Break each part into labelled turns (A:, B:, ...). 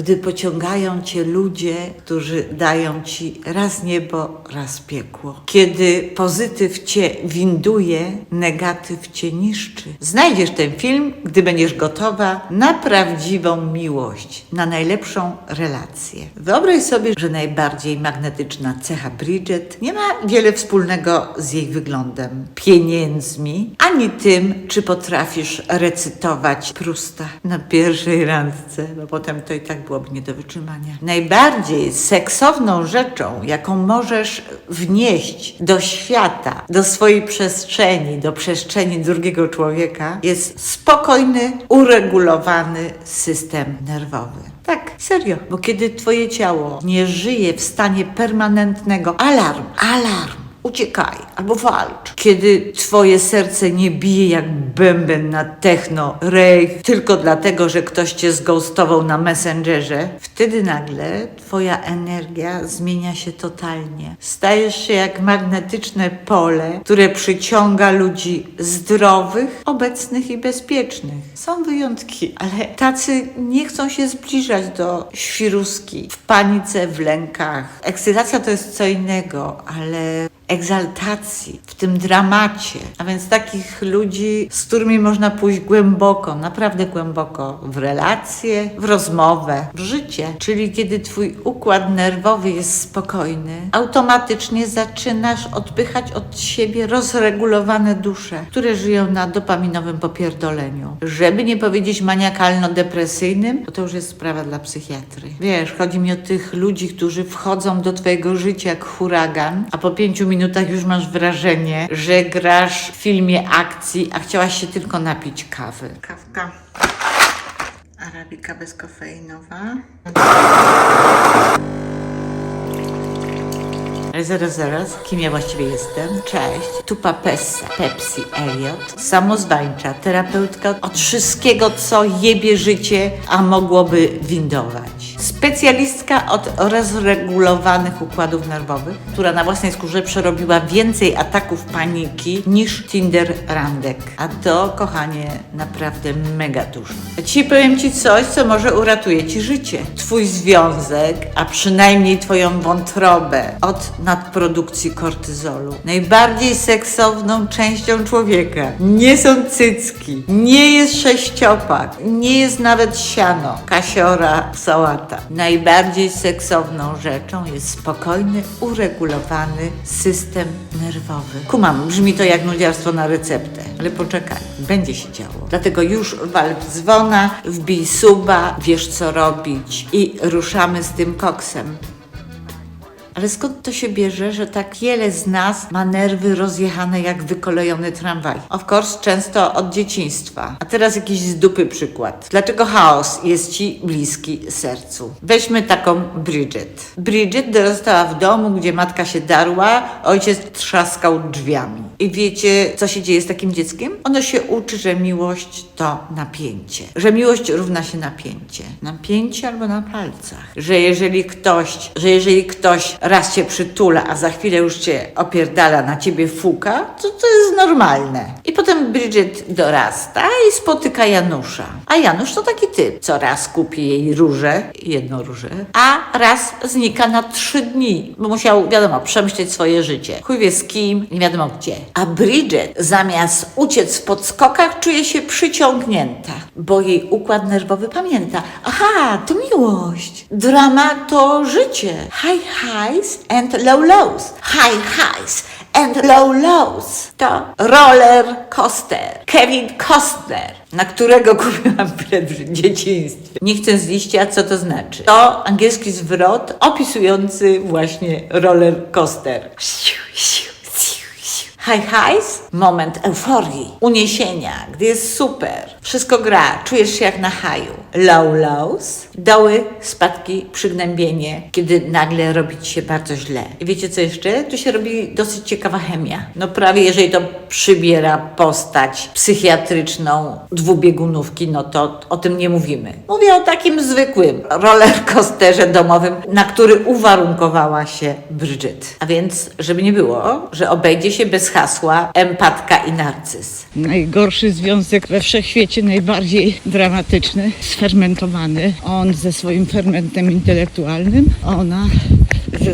A: gdy pociągają cię ludzie, którzy dają ci raz niebo, raz piekło. Kiedy pozytyw cię winduje, negatyw cię niszczy. Znajdziesz ten film, gdy będziesz gotowa na prawdziwą miłość, na najlepszą relację. Wyobraź sobie, że najbardziej magnetyczna cecha Bridget nie ma wiele wspólnego z jej wyglądem, pieniędzmi, ani tym, czy potrafisz recytować Prusta na pierwszej randce, bo potem to i tak byłoby nie do wytrzymania. Najbardziej seksowną rzeczą, jaką możesz wnieść do świata, do swojej przestrzeni, do przestrzeni drugiego człowieka, jest spokojny, uregulowany system nerwowy. Tak, serio, bo kiedy twoje ciało nie żyje w stanie permanentnego alarm, alarm, uciekaj albo walcz. Kiedy twoje serce nie bije jak bęben na techno, rave, tylko dlatego, że ktoś cię zghostował na Messengerze, wtedy nagle twoja energia zmienia się totalnie. Stajesz się jak magnetyczne pole, które przyciąga ludzi zdrowych, obecnych i bezpiecznych. Są wyjątki, ale tacy nie chcą się zbliżać do świruski w panice, w lękach. Ekscytacja to jest co innego, ale egzaltacji, w tym dramacie. A więc takich ludzi, z którymi można pójść głęboko, naprawdę głęboko w relacje, w rozmowę, w życie. Czyli kiedy twój układ nerwowy jest spokojny, automatycznie zaczynasz odpychać od siebie rozregulowane dusze, które żyją na dopaminowym popierdoleniu. Żeby nie powiedzieć maniakalno-depresyjnym, bo to już jest sprawa dla psychiatry. Wiesz, chodzi mi o tych ludzi, którzy wchodzą do twojego życia jak huragan, a po pięciu minutach już masz wrażenie, że grasz w filmie akcji, a chciałaś się tylko napić kawy. Kawka. Arabika bezkofeinowa. Ale zaraz, zaraz, kim ja właściwie jestem? Cześć, tu Papessa, Pepsi Elliot, samozwańcza, terapeutka od wszystkiego, co jebie życie, a mogłoby windować. Specjalistka od rozregulowanych układów nerwowych, która na własnej skórze przerobiła więcej ataków paniki niż Tinder randek. A to, kochanie, naprawdę mega dużo. A Dzisiaj powiem Ci coś, co może uratuje Ci życie. Twój związek, a przynajmniej Twoją wątrobę od nadprodukcji kortyzolu. Najbardziej seksowną częścią człowieka nie są cycki, nie jest sześciopak, nie jest nawet siano, kasiora, sałata. Najbardziej seksowną rzeczą jest spokojny, uregulowany system nerwowy. Kumam, brzmi to jak nudziarstwo na receptę, ale poczekaj, będzie się działo. Dlatego już wal dzwona, wbij suba, wiesz co robić i ruszamy z tym koksem. Ale skąd to się bierze, że tak wiele z nas ma nerwy rozjechane jak wykolejony tramwaj? Of course, często od dzieciństwa. A teraz jakiś z dupy przykład. Dlaczego chaos jest Ci bliski sercu? Weźmy taką Bridget. Bridget dorastała w domu, gdzie matka się darła, ojciec trzaskał drzwiami. I wiecie, co się dzieje z takim dzieckiem? Ono się uczy, że miłość to napięcie. Że miłość równa się napięcie. Napięcie albo na palcach. Że jeżeli ktoś, że jeżeli ktoś raz cię przytula, a za chwilę już cię opierdala, na ciebie fuka, to to jest normalne. I potem Bridget dorasta i spotyka Janusza. A Janusz to taki typ, co raz kupi jej różę, jedną różę, a raz znika na trzy dni, bo musiał, wiadomo, przemyśleć swoje życie. Chuj wie z kim, nie wiadomo gdzie. A Bridget zamiast uciec w podskokach czuje się przyciągnięta, bo jej układ nerwowy pamięta. Aha, to miłość. Drama to życie. High highs and low lows. High highs and low lows. To roller coaster. Kevin Costner, na którego kupiłam bilet w dzieciństwie. Nie chcę zliście, a co to znaczy? To angielski zwrot opisujący właśnie roller coaster. High highs, moment euforii, uniesienia, gdy jest super, wszystko gra, czujesz się jak na haju. Low lows, doły, spadki, przygnębienie, kiedy nagle robi ci się bardzo źle. I wiecie co jeszcze? Tu się robi dosyć ciekawa chemia. No prawie jeżeli to przybiera postać psychiatryczną dwubiegunówki, no to o tym nie mówimy. Mówię o takim zwykłym rollercoasterze domowym, na który uwarunkowała się Bridget. A więc, żeby nie było, że obejdzie się bez hasła empatka i narcyz.
B: Najgorszy związek we wszechświecie. świecie najbardziej dramatyczny, sfermentowany. On ze swoim fermentem intelektualnym, ona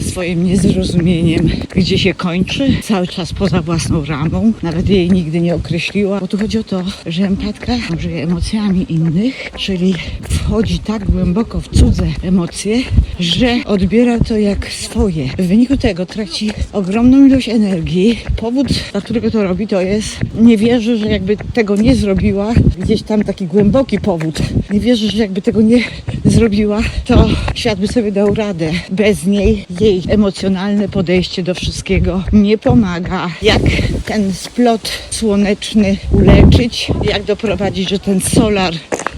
B: ze swoim niezrozumieniem, gdzie się kończy, cały czas poza własną ramą, nawet jej nigdy nie określiła, bo tu chodzi o to, że empatka żyje emocjami innych, czyli wchodzi tak głęboko w cudze emocje, że odbiera to jak swoje. W wyniku tego traci ogromną ilość energii. Powód, dla którego to robi, to jest nie wierzy, że jakby tego nie zrobiła, gdzieś tam taki głęboki powód, nie wierzy, że jakby tego nie zrobiła, to świat by sobie dał radę. Bez niej jej emocjonalne podejście do wszystkiego nie pomaga. Jak ten splot słoneczny uleczyć, jak doprowadzić, że ten solar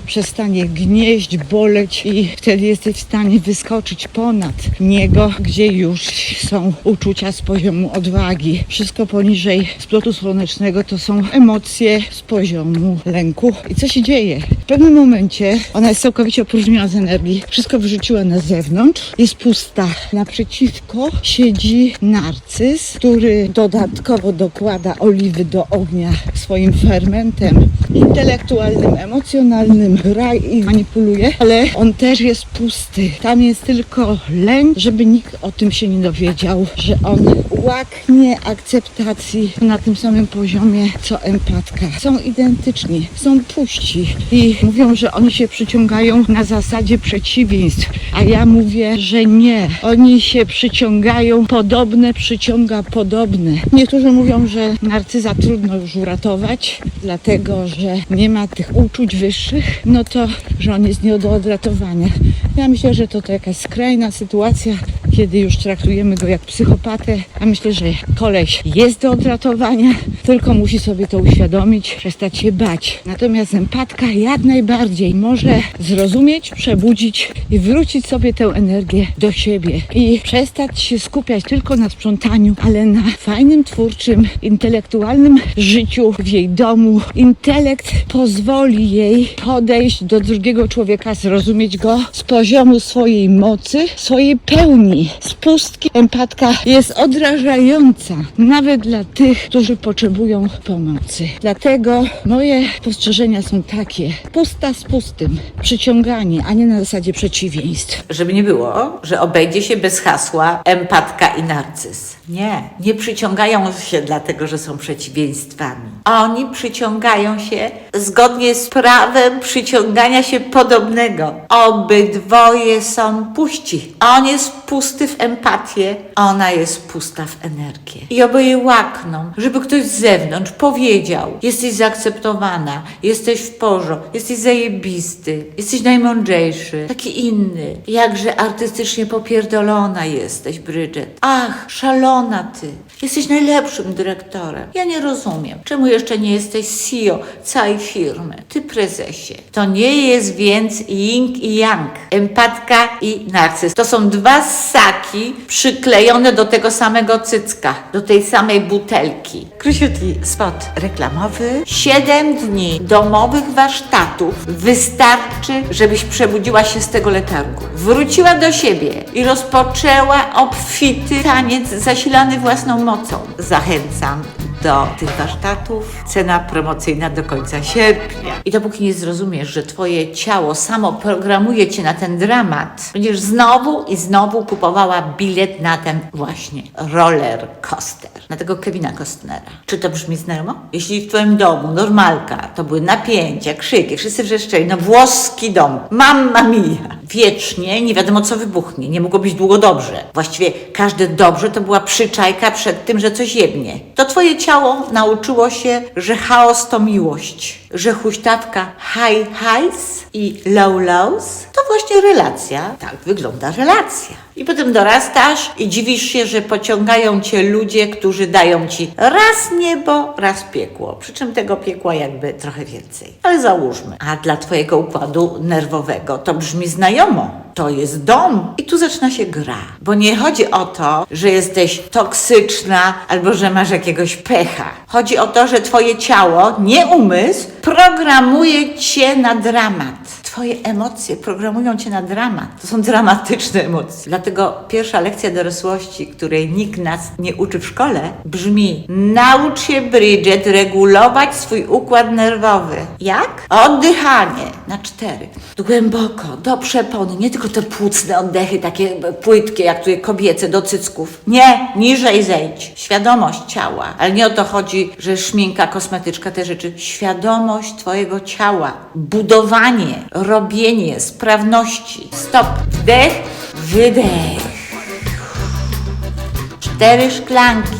B: przestanie gnieść, boleć i wtedy jesteś w stanie wyskoczyć ponad niego, gdzie już są uczucia z poziomu odwagi. Wszystko poniżej splotu słonecznego to są emocje z poziomu lęku. I co się dzieje? W pewnym momencie ona jest całkowicie opróżniona z energii, wszystko wyrzuciła na zewnątrz, jest pusta. Naprzeciwko siedzi narcyz, który dodatkowo dokłada oliwy do ognia swoim fermentem intelektualnym, emocjonalnym, gra i manipuluje, ale on też jest pusty. Tam jest tylko lęk, żeby nikt o tym się nie dowiedział, że on łaknie akceptacji na tym samym poziomie co empatka. Są identyczni, są puści i mówią, że oni się przyciągają na zasadzie przeciwieństw, a ja mówię, że nie. Oni się przyciągają, podobne przyciąga podobne. Niektórzy mówią, że narcyza trudno już uratować, dlatego że nie ma tych uczuć wyższych, no to, że on jest nie do odratowania. Ja myślę, że to, to jakaś skrajna sytuacja, kiedy już traktujemy go jak psychopatę, a myślę, że koleś jest do odratowania, tylko musi sobie to uświadomić, przestać się bać. Natomiast empatka jak najbardziej może zrozumieć, przebudzić i wrócić sobie tę energię do siebie i przestać się skupiać tylko na sprzątaniu, ale na fajnym, twórczym, intelektualnym życiu w jej domu. Intelekt pozwoli jej podejść do drugiego człowieka, zrozumieć go z poziomu swojej mocy, swojej pełni. Z pustki empatka jest odrażająca, nawet dla tych, którzy potrzebują pomocy. Dlatego moje spostrzeżenia są takie. Pusta z pustym. Przyciąganie, a nie na zasadzie przeciwieństw.
A: Żeby nie było, że obejdzie się bez hasła empatka i narcyz. Nie, nie przyciągają się dlatego, że są przeciwieństwami. Oni przyciągają się zgodnie z prawem przyciągania się podobnego. Obydwoje są puści. On jest pusty w empatię, ona jest pusta w energię. I oboje łakną, żeby ktoś z zewnątrz powiedział: Jesteś zaakceptowana, jesteś w porządku, jesteś zajebisty, jesteś najmądrzejszy, taki inny. Jakże artystycznie popierdolona jesteś, Bridget. Ach, szalona ty. Jesteś najlepszym dyrektorem. Ja nie rozumiem, czemu jeszcze nie jesteś CEO całej firmy. Ty prezesie. To nie jest więc yin i yang. Empatka i narcyz. To są dwa ssaki przyklejone do tego samego cycka, do tej samej butelki. Króciutki spot reklamowy. Siedem dni domowych warsztatów wystarczy, żebyś przebudziła się z tego letargu. Wróciła do siebie i rozpoczęła obfity taniec zasilany własną mocą. Zachęcam do tych warsztatów. Cena promocyjna do końca sierpnia. I dopóki nie zrozumiesz, że twoje ciało samo programuje cię na ten dramat, będziesz znowu i znowu kupowała bilet na ten właśnie roller coaster. Na tego Kevina Costnera. Czy to brzmi znajomo? Jeśli w twoim domu normalka to były napięcia, krzyki, wszyscy wrzeszczeli, no włoski dom, mamma mia. Wiecznie nie wiadomo co wybuchnie, nie mogło być długo dobrze. Właściwie każde dobrze to była przyczajka przed tym, że coś jebnie. To twoje ciało nauczyło się, że chaos to miłość, że huśtawka high highs i low lows to właśnie relacja. Tak wygląda relacja. I potem dorastasz i dziwisz się, że pociągają cię ludzie, którzy dają ci raz niebo, raz piekło. Przy czym tego piekła jakby trochę więcej. Ale załóżmy. A dla twojego układu nerwowego to brzmi znajomo. To jest dom. I tu zaczyna się gra. Bo nie chodzi o to, że jesteś toksyczna albo że masz jakiegoś pecha. Chodzi o to, że twoje ciało, nie umysł, programuje cię na dramat. Twoje emocje programują cię na dramat. To są dramatyczne emocje. Dlatego pierwsza lekcja dorosłości, której nikt nas nie uczy w szkole, brzmi: Naucz się, Bridget, regulować swój układ nerwowy. Jak? Oddychanie na cztery. Głęboko, do przepony. Nie tylko te płucne oddechy, takie płytkie, jak tu kobiece, do cycków. Nie, niżej zejdź. Świadomość ciała. Ale nie o to chodzi, że szminka, kosmetyczka, te rzeczy. Świadomość Twojego ciała. Budowanie, robienie, sprawności. Stop. Wdech, wydech. Cztery szklanki,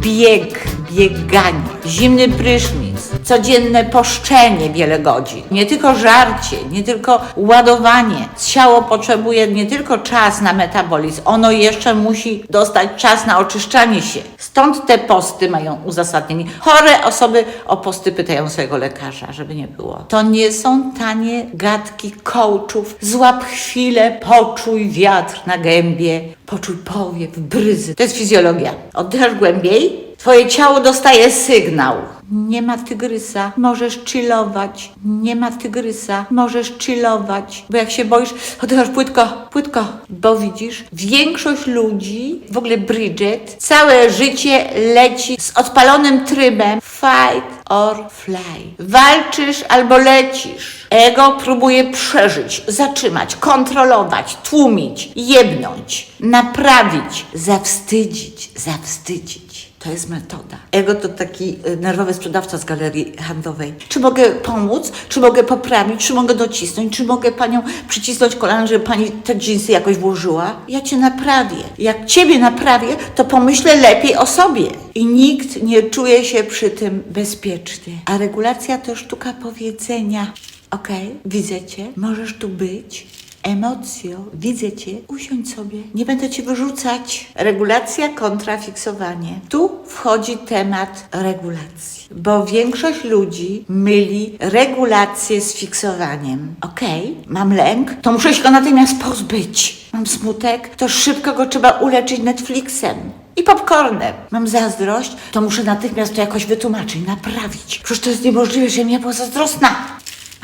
A: bieg, bieganie, zimny prysznic, codzienne poszczenie wiele godzin. Nie tylko żarcie, nie tylko ładowanie. Ciało potrzebuje nie tylko czas na metabolizm, ono jeszcze musi dostać czas na oczyszczanie się. Stąd te posty mają uzasadnienie. Chore osoby o posty pytają swojego lekarza, żeby nie było. To nie są tanie gadki coachów. Złap chwilę, poczuj wiatr na gębie, poczuj powiew, bryzy. To jest fizjologia. Oddychasz głębiej, Twoje ciało dostaje sygnał. Nie ma tygrysa, możesz chillować. Nie ma tygrysa, możesz chillować. Bo jak się boisz, oddychasz płytko, płytko. Bo widzisz, większość ludzi, w ogóle Bridget, całe życie leci z odpalonym trybem fight or fly. Walczysz albo lecisz. Ego próbuje przeżyć, zatrzymać, kontrolować, tłumić, jebnąć, naprawić, zawstydzić, zawstydzić. To jest metoda. Ego to taki y, nerwowy sprzedawca z galerii handlowej. Czy mogę pomóc? Czy mogę poprawić? Czy mogę docisnąć? Czy mogę panią przycisnąć kolana, żeby pani te dżinsy jakoś włożyła? Ja cię naprawię. Jak ciebie naprawię, to pomyślę lepiej o sobie. I nikt nie czuje się przy tym bezpiecznie. A regulacja to sztuka powiedzenia. Okej, widzę cię, możesz tu być. Emocjo, widzę cię, usiądź sobie, nie będę cię wyrzucać. Regulacja kontra fiksowanie. Tu wchodzi temat regulacji, bo większość ludzi myli regulację z fiksowaniem. Okej, mam lęk, to muszę się go natychmiast pozbyć. Mam smutek, to szybko go trzeba uleczyć Netflixem. I popcornem. Mam zazdrość, to muszę natychmiast to jakoś wytłumaczyć, naprawić. Przecież to jest niemożliwe, żebym ja była zazdrosna.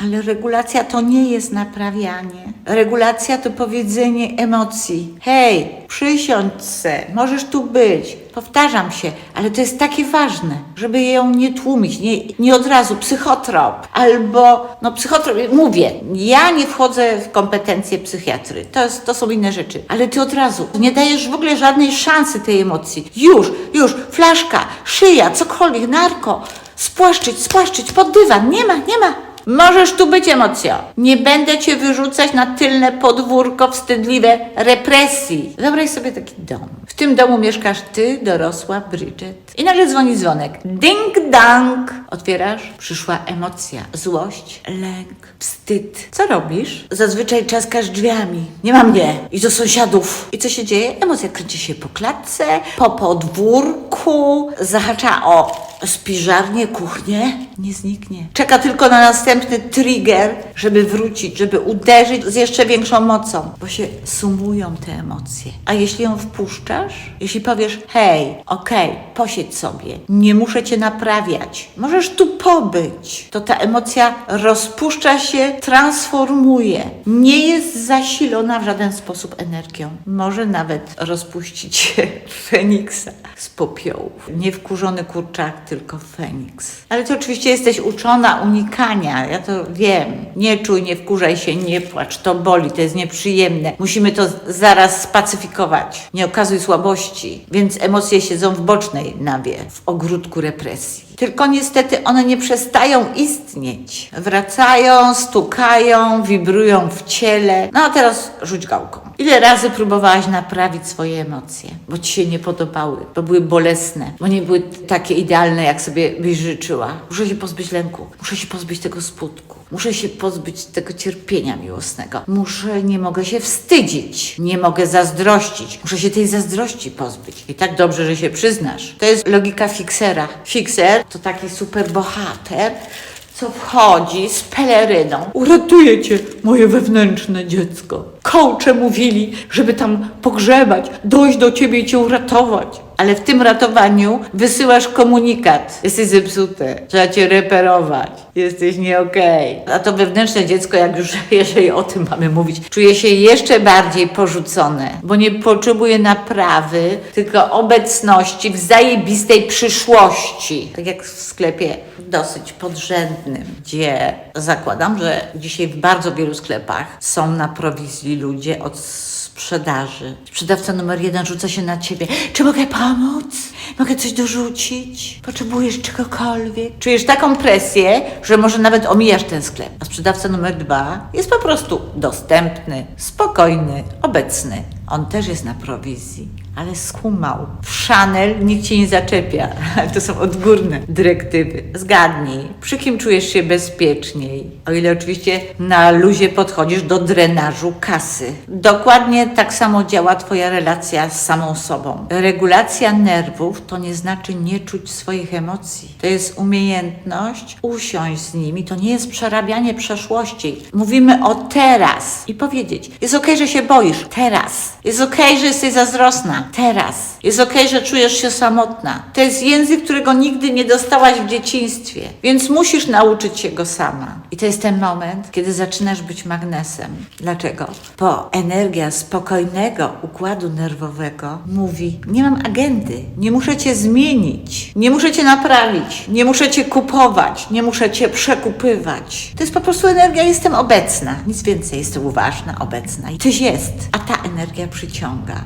A: Ale regulacja to nie jest naprawianie. Regulacja to powiedzenie emocji. Hej, przysiądź se, możesz tu być. Powtarzam się, ale to jest takie ważne, żeby ją nie tłumić, nie, nie od razu psychotrop. Albo, no psychotrop, mówię, ja nie wchodzę w kompetencje psychiatry, to, jest, to są inne rzeczy. Ale ty od razu nie dajesz w ogóle żadnej szansy tej emocji. Już, już, flaszka, szyja, cokolwiek, narko. Spłaszczyć, spłaszczyć, pod dywan, nie ma, nie ma. Możesz tu być emocjo. Nie będę cię wyrzucać na tylne podwórko wstydliwe represji. Wyobraź sobie taki dom. W tym domu mieszkasz ty, dorosła Bridget. I nagle dzwoni dzwonek. Ding dang. Otwierasz. Przyszła emocja. Złość, lęk, wstyd. Co robisz? Zazwyczaj czaskasz drzwiami. Nie ma mnie. I do sąsiadów. I co się dzieje? Emocja kręci się po klatce, po podwórku, zahacza o spiżarnię, kuchnię. Nie zniknie. Czeka tylko na następny trigger, żeby wrócić, żeby uderzyć z jeszcze większą mocą, bo się sumują te emocje. A jeśli ją wpuszczasz, jeśli powiesz, hej, okej, posiedź sobie, nie muszę cię naprawiać, możesz tu pobyć, to ta emocja rozpuszcza się, transformuje, nie jest zasilona w żaden sposób energią. Może nawet rozpuścić się Feniksa z popiołów. Nie wkurzony kurczak, tylko Feniks. Ale ty oczywiście jesteś uczona unikania, ja to wiem. Nie czuj, nie wkurzaj się, nie płacz, to boli, to jest nieprzyjemne. Musimy to zaraz spacyfikować. Nie okazuj słabości, więc emocje siedzą w bocznej nawie, w ogródku represji. Tylko niestety one nie przestają istnieć. Wracają, stukają, wibrują w ciele. No a teraz rzuć gałką. Ile razy próbowałaś naprawić swoje emocje, bo ci się nie podobały, bo były bolesne, bo nie były takie idealne, jak sobie byś życzyła. Muszę się pozbyć lęku, muszę się pozbyć tego smutku, muszę się pozbyć tego cierpienia miłosnego. Muszę, nie mogę się wstydzić, nie mogę zazdrościć, muszę się tej zazdrości pozbyć. I tak dobrze, że się przyznasz. To jest logika fiksera. Fikser to taki super bohater, co wchodzi z peleryną. Uratuje cię, moje wewnętrzne dziecko. Kołcze mówili, żeby tam pogrzebać, dojść do ciebie i cię uratować. Ale w tym ratowaniu wysyłasz komunikat. Jesteś zepsute, trzeba cię reperować, jesteś nie okej. A to wewnętrzne dziecko, jak już jeżeli o tym mamy mówić, czuje się jeszcze bardziej porzucone, bo nie potrzebuje naprawy, tylko obecności w zajebistej przyszłości. Tak jak w sklepie dosyć podrzędnym, gdzie zakładam, że dzisiaj w bardzo wielu sklepach są na prowizji ludzie od sprzedaży. Sprzedawca numer jeden rzuca się na ciebie. Czy mogę pomóc? Mogę coś dorzucić? Potrzebujesz czegokolwiek? Czujesz taką presję, że może nawet omijasz ten sklep. A sprzedawca numer dwa jest po prostu dostępny, spokojny, obecny. On też jest na prowizji, ale skumał. W Chanel nikt cię nie zaczepia. To są odgórne dyrektywy. Zgadnij, przy kim czujesz się bezpieczniej? O ile oczywiście na luzie podchodzisz do drenażu kasy. Dokładnie tak samo działa Twoja relacja z samą sobą. Regulacja nerwów to nie znaczy nie czuć swoich emocji. To jest umiejętność usiąść z nimi. To nie jest przerabianie przeszłości. Mówimy o teraz i powiedzieć: Jest okej, że się boisz. Teraz. Jest okej, że jesteś zazdrosna. Teraz. Jest okej, że czujesz się samotna. To jest język, którego nigdy nie dostałaś w dzieciństwie, więc musisz nauczyć się go sama. I to jest ten moment, kiedy zaczynasz być magnesem. Dlaczego? Bo energia spokojnego układu nerwowego mówi: Nie mam agendy, nie muszę cię zmienić, nie muszę cię naprawić, nie muszę cię kupować, nie muszę cię przekupywać. To jest po prostu energia, jestem obecna. Nic więcej, jestem uważna, obecna. I coś jest, a ta energia przyciąga.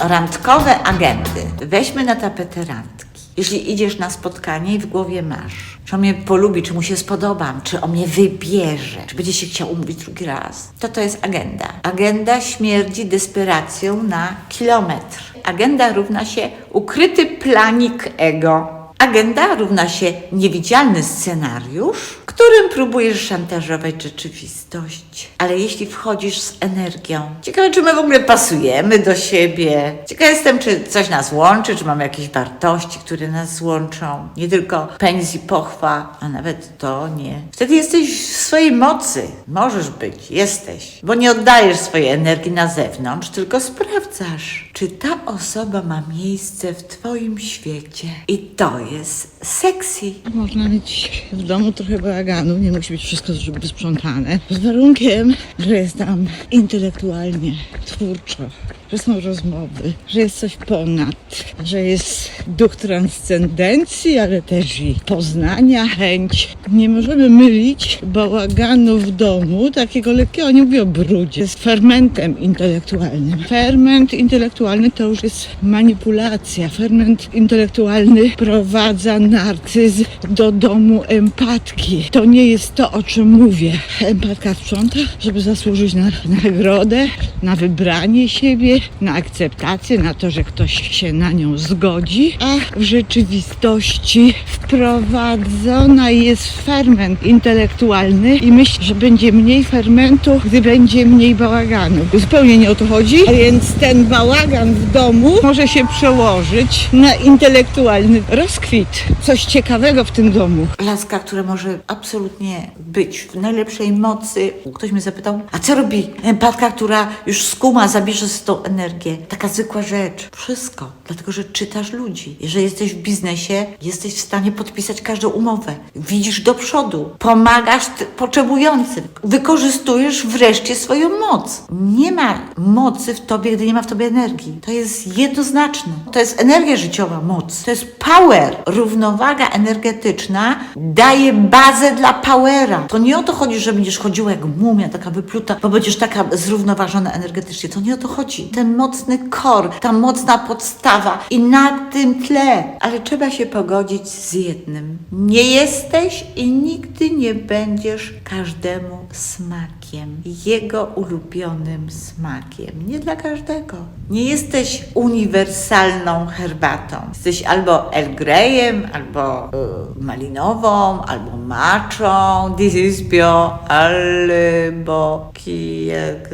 A: Randkowe agendy. Weźmy na tapetę randki. Jeśli idziesz na spotkanie i w głowie masz, czy on mnie polubi, czy mu się spodobam, czy on mnie wybierze, czy będzie się chciał umówić drugi raz, to to jest agenda. Agenda śmierdzi desperacją na kilometr. Agenda równa się ukryty planik ego. Agenda równa się niewidzialny scenariusz, którym próbujesz szantażować rzeczywistość. Ale jeśli wchodzisz z energią, ciekawe, czy my w ogóle pasujemy do siebie. Ciekawa jestem, czy coś nas łączy, czy mamy jakieś wartości, które nas łączą. Nie tylko pędzi pochwa, a nawet to nie. Wtedy jesteś w swojej mocy. Możesz być, jesteś. Bo nie oddajesz swojej energii na zewnątrz, tylko sprawdzasz, czy ta osoba ma miejsce w Twoim świecie. I to jest sexy.
B: Można mieć w domu trochę bałaganu, nie musi być wszystko wysprzątane. Z warunkiem, że jest tam intelektualnie, twórczo, że są rozmowy, że jest coś ponad, że jest duch transcendencji, ale też i poznania, chęć. Nie możemy mylić bałaganu w domu, takiego lekkiego, nie mówię o brudzie, z fermentem intelektualnym. Ferment intelektualny to już jest manipulacja. Ferment intelektualny prowadza narcyzm do domu empatki. To nie jest to, o czym mówię. Empatka sprząta, żeby zasłużyć na nagrodę, na wybranie siebie, na akceptację, na to, że ktoś się na nią zgodzi, a w rzeczywistości wprowadzona jest ferment intelektualny i myślę, że będzie mniej fermentu, gdy będzie mniej bałaganu. Zupełnie nie o to chodzi, a więc ten bałagan w domu może się przełożyć na intelektualny rozkwit. Coś ciekawego w tym domu.
A: Laska, która może absolutnie być w najlepszej mocy. Ktoś mnie zapytał, a co robi empatka, która już skuma, zabierze z tą energię? Taka zwykła rzecz. Wszystko. Dlatego, że czytasz ludzi. Jeżeli jesteś w biznesie, jesteś w stanie podpisać każdą umowę. Widzisz do przodu. Pomagasz potrzebującym. Wykorzystujesz wreszcie swoją moc. Nie ma mocy w tobie, gdy nie ma w tobie energii. To jest jednoznaczne. To jest energia życiowa, moc. To jest power. Równowaga energetyczna daje bazę dla powera. To nie o to chodzi, że będziesz chodziła jak mumia, taka wypluta, bo będziesz taka zrównoważona energetycznie. To nie o to chodzi. Ten mocny kor, ta mocna podstawa i na tym tle. Ale trzeba się pogodzić z jednym. Nie jesteś i nigdy nie będziesz każdemu smakiem. Jego ulubionym smakiem. Nie dla każdego. Nie jesteś uniwersalną herbatą. Jesteś albo El Greyem, albo y, malinową, albo maczą, this is bio, albo kijek,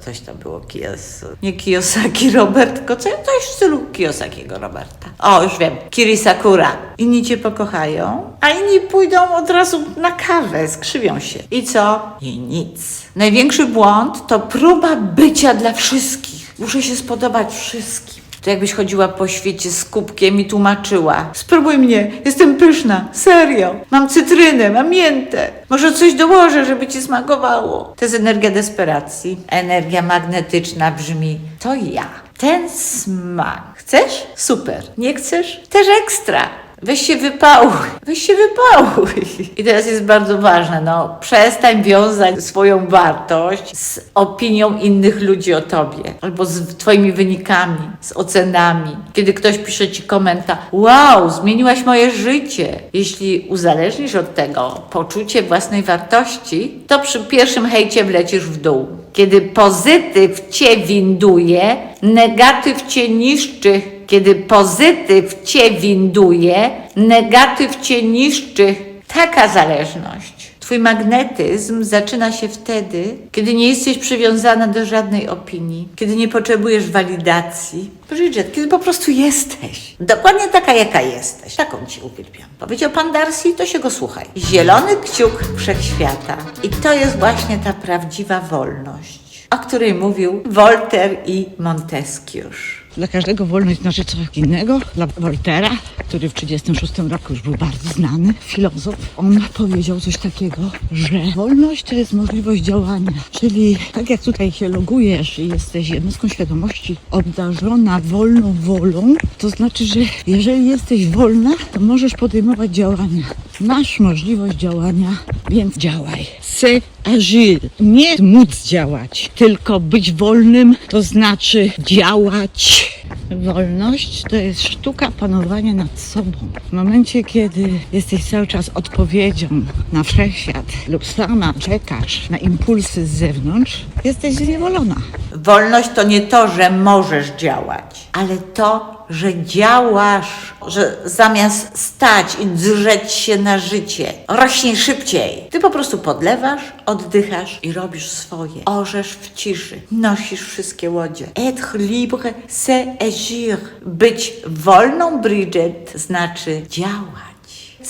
A: coś tam było, Kiyos, nie Kiyosaki Robert, tylko co- coś w stylu Kiyosakiego Roberta. O, już wiem, Kiri Sakura. Inni cię pokochają, a inni pójdą od razu na kawę, skrzywią się. I co? I nic. Nic. Największy błąd to próba bycia dla wszystkich. Muszę się spodobać wszystkim. To jakbyś chodziła po świecie z kubkiem i tłumaczyła. Spróbuj mnie, jestem pyszna, serio. Mam cytrynę, mam miętę. Może coś dołożę, żeby ci smakowało. To jest energia desperacji. Energia magnetyczna brzmi, to ja. Ten smak. Chcesz? Super. Nie chcesz? Też ekstra. Weź się wypałuj, weź się wypałuj. I teraz jest bardzo ważne, no przestań wiązać swoją wartość z opinią innych ludzi o tobie, albo z twoimi wynikami, z ocenami. Kiedy ktoś pisze ci komentarz, wow, zmieniłaś moje życie. Jeśli uzależnisz od tego poczucie własnej wartości, to przy pierwszym hejcie wlecisz w dół. Kiedy pozytyw cię winduje, negatyw cię niszczy. Kiedy pozytyw cię winduje, negatyw cię niszczy. Taka zależność. Twój magnetyzm zaczyna się wtedy, kiedy nie jesteś przywiązana do żadnej opinii, kiedy nie potrzebujesz walidacji. Bridget, kiedy po prostu jesteś. Dokładnie taka, jaka jesteś. Taką ci uwielbiam. Powiedział pan Darcy, to się go słuchaj. Zielony kciuk wszechświata. I to jest właśnie ta prawdziwa wolność, o której mówił Voltaire i Montesquieu.
B: Dla każdego wolność znaczy coś innego. Dla Voltera, który w 1936 roku już był bardzo znany filozof, on powiedział coś takiego, że wolność to jest możliwość działania. Czyli tak jak tutaj się logujesz i jesteś jednostką świadomości obdarzona wolną wolą, to znaczy, że jeżeli jesteś wolna, to możesz podejmować działania. Masz możliwość działania, więc działaj. C'est agir. Nie móc działać, tylko być wolnym, to znaczy działać. Wolność to jest sztuka panowania nad sobą. W momencie, kiedy jesteś cały czas odpowiedzią na wszechświat lub sama czekasz na impulsy z zewnątrz, jesteś zniewolona.
A: Wolność to nie to, że możesz działać, ale to, że działasz, że zamiast stać i drzeć się na życie, rośnie szybciej. Ty po prostu podlewasz, oddychasz i robisz swoje. Orzesz w ciszy, nosisz wszystkie łodzie. Être libre, c'est agir. Być wolną, Bridget, znaczy działać.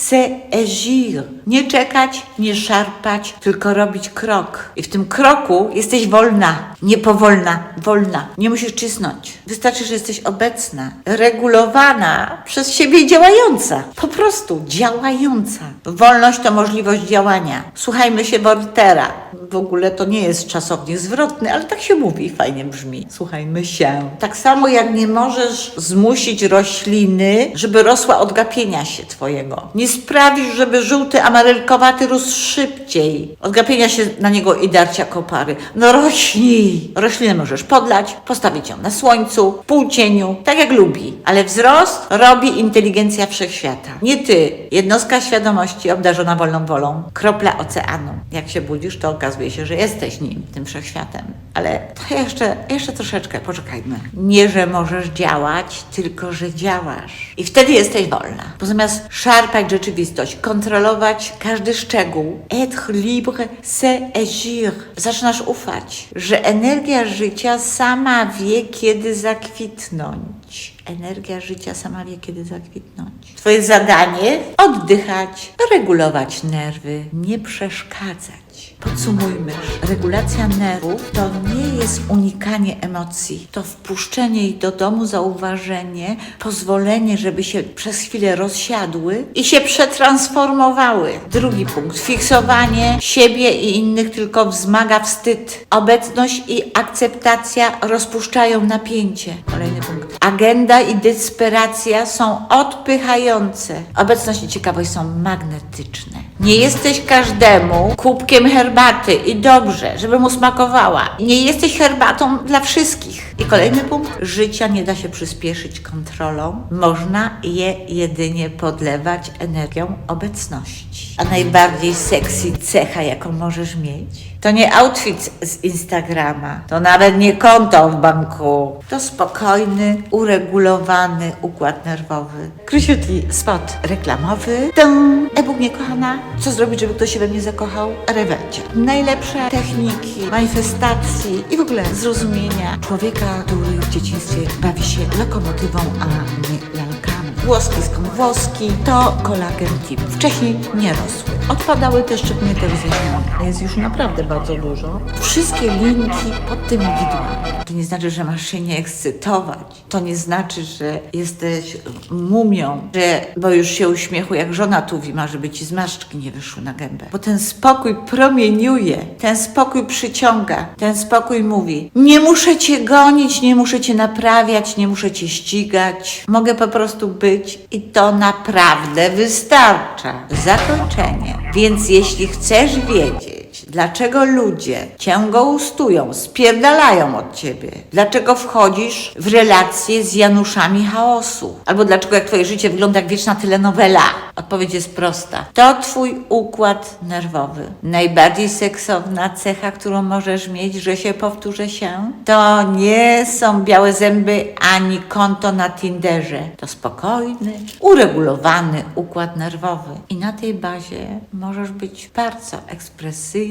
A: C'est agir. Nie czekać, nie szarpać, tylko robić krok. I w tym kroku jesteś wolna, nie powolna, wolna. Nie musisz cisnąć. Wystarczy, że jesteś obecna, regulowana, przez siebie działająca. Po prostu działająca. Wolność to możliwość działania. Słuchajmy się Voltera. W ogóle to nie jest czasownik zwrotny, ale tak się mówi, fajnie brzmi. Słuchajmy się. Tak samo jak nie możesz zmusić rośliny, żeby rosła od gapienia się twojego. Nie sprawisz, żeby żółty amarylkowaty rósł szybciej. Od gapienia się na niego i darcia kopary. No rośnij. Roślinę możesz podlać, postawić ją na słońcu, w półcieniu, tak jak lubi. Ale wzrost robi inteligencja wszechświata. Nie ty, jednostka świadomości obdarzona wolną wolą, kropla oceanu. Jak się budzisz, to okazuje się, że jesteś nim, tym wszechświatem. Ale to jeszcze, jeszcze troszeczkę, poczekajmy. Nie, że możesz działać, tylko że działasz. I wtedy jesteś wolna. Bo zamiast szarpać rzeczywistość, kontrolować każdy szczegół, être libre, c'est agir. Zaczynasz ufać, że energia życia sama wie, kiedy zakwitnąć. Energia życia sama wie, kiedy zakwitnąć. Twoje zadanie oddychać, regulować nerwy, nie przeszkadzać. Podsumujmy, regulacja nerwów to nie jest unikanie emocji, to wpuszczenie ich do domu, zauważenie, pozwolenie, żeby się przez chwilę rozsiadły i się przetransformowały. Drugi punkt, fiksowanie siebie i innych tylko wzmaga wstyd. Obecność i akceptacja rozpuszczają napięcie. Kolejny punkt. Agenda i desperacja są odpychające. Obecność i ciekawość są magnetyczne. Nie jesteś każdemu kubkiem herbaty i dobrze, żeby mu smakowała. Nie jesteś herbatą dla wszystkich. I kolejny punkt. Życia nie da się przyspieszyć kontrolą. Można je jedynie podlewać energią obecności. A najbardziej sexy cecha, jaką możesz mieć, to nie outfit z Instagrama, to nawet nie konto w banku. To spokojny, uregulowany układ nerwowy. Króciutki spot reklamowy. Dum, e-book mnie kochana. Co zrobić, żeby ktoś się we mnie zakochał? Rewelcie. Najlepsze techniki manifestacji i w ogóle zrozumienia człowieka, który w dzieciństwie bawi się lokomotywą, a nie lalkami. Włoski skąd włoski to kolagen tip. Wcześniej nie rosły. Odpadały te szczypnięte rozjaśnione. Jest już naprawdę bardzo dużo. Wszystkie linki pod tymi widłami. To nie znaczy, że masz się nie ekscytować. To nie znaczy, że jesteś mumią, że bo już się uśmiechu jak żona tuwi ma, żeby ci zmarszczki nie wyszły na gębę. Bo ten spokój promieniuje, ten spokój przyciąga, ten spokój mówi: Nie muszę cię gonić, nie muszę cię naprawiać, nie muszę cię ścigać. Mogę po prostu być i to naprawdę wystarcza. Zakończenie. Więc jeśli chcesz wiedzieć, Dlaczego ludzie cię gołustują, spierdalają od ciebie? Dlaczego wchodzisz w relacje z Januszami chaosu? Albo dlaczego jak twoje życie wygląda jak wieczna telenowela? Odpowiedź jest prosta. To twój układ nerwowy. Najbardziej seksowna cecha, którą możesz mieć, że się powtórzę się, to nie są białe zęby ani konto na Tinderze. To spokojny, uregulowany układ nerwowy. I na tej bazie możesz być bardzo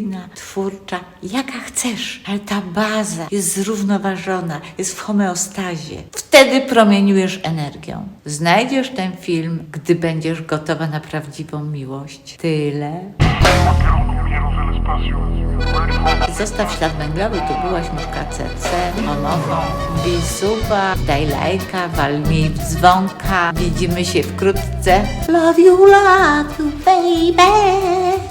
A: ekspresyjna, twórcza, jaka chcesz, ale ta baza jest zrównoważona, jest w homeostazie. Wtedy promieniujesz energią. Znajdziesz ten film, gdy będziesz gotowa na prawdziwą miłość. Tyle. Zostaw ślad węglowy, tu byłaś mówka CC, omową. Bij suba, daj lajka, walnij w dzwonka. Widzimy się wkrótce. Love you, love you, baby.